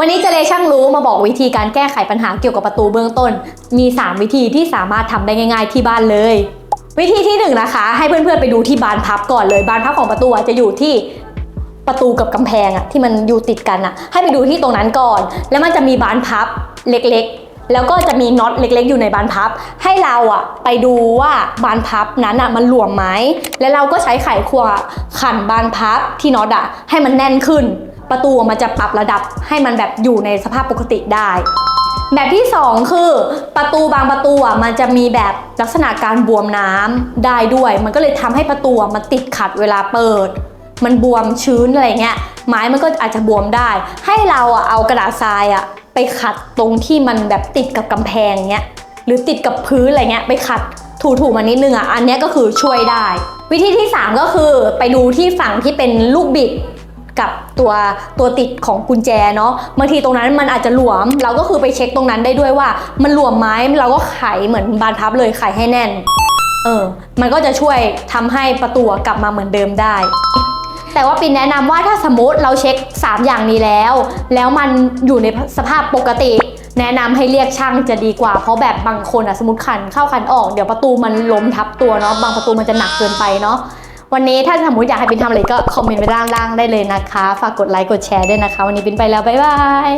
วันนี้เจเลช่างรู้มาบอกวิธีการแก้ไขปัญหาเกี่ยวกับประตูเบื้องต้น มี 3 วิธีที่สามารถทำได้ง่าย ๆ ที่บ้านเลย วิธีที่1นงนะคะให้เพื่อนๆไปดูที่บานพับก่อนเลย บานพับของประตูจะอยู่ที่ประตูกับกำแพงอะที่มันอยู่ติดกันอะให้ไปดูที่ตรงนั้นก่อน แล้วมันจะมีบานพับเล็กๆ แล้วก็จะมีน็อตเล็ก ๆ อยู่ในบานพับ ให้เราอะไปดูว่าบานพับนั้นอะมันหลวมไหมแล้วเราก็ใช้ไขควงขันบานพับที่น็อตอะให้มันแน่นขึ้น ประตูมันจะปรับระดับให้มันแบบอยู่ในสภาพปกติได้ แบบที่ 2 คือประตูบางประตูอะมันจะมีแบบลักษณะการบวมน้ำได้ด้วย มันก็เลยทำให้ประตูมันติดขัดเวลาเปิด มันบวมชื้นอะไรเงี้ยไม้มันก็อาจจะบวมได้ ให้เราอะเอากระดาษทรายอะไปขัดตรงที่มันแบบติดกับกำแพงเงี้ยหรือติดกับพื้นอะไรเงี้ยไปขัดถูๆมานิดนึงอะอันนี้ก็คือช่วยได้ วิธีที่ 3 ก็คือไปดูที่ฝั่งที่เป็นลูกบิด กับตัวตัวติดของกุญแจเนาะบางทีตรงนั้นมันอาจจะหลวม เราก็คือไปเช็คตรงนั้นได้ด้วยว่า มันหลวมไหมเราก็ไขเหมือนบานพับเลยไขให้แน่นเออมันก็จะช่วยทำให้ประตูกลับมาเหมือนเดิมได้ แต่ว่าปินแนะนำว่าถ้าสมมติเราเช็ค 3 อย่างนี้แล้ว แล้วมันอยู่ในสภาพปกติแนะนำให้เรียกช่างจะดีกว่า เพราะแบบบางคนอะสมมติขันเข้าขันออก เดี๋ยวประตูมันล้มทับตัวเนาะบางประตูมันจะหนักเกินไปเนาะ วันนี้ถ้าสมมติอยากให้บินทำอะไรก็คอมเมนต์ไว้ด้านล่างได้เลยนะคะ ฝากกดไลค์กดแชร์ด้วยนะคะ วันนี้บินไปแล้ว บ๊ายบาย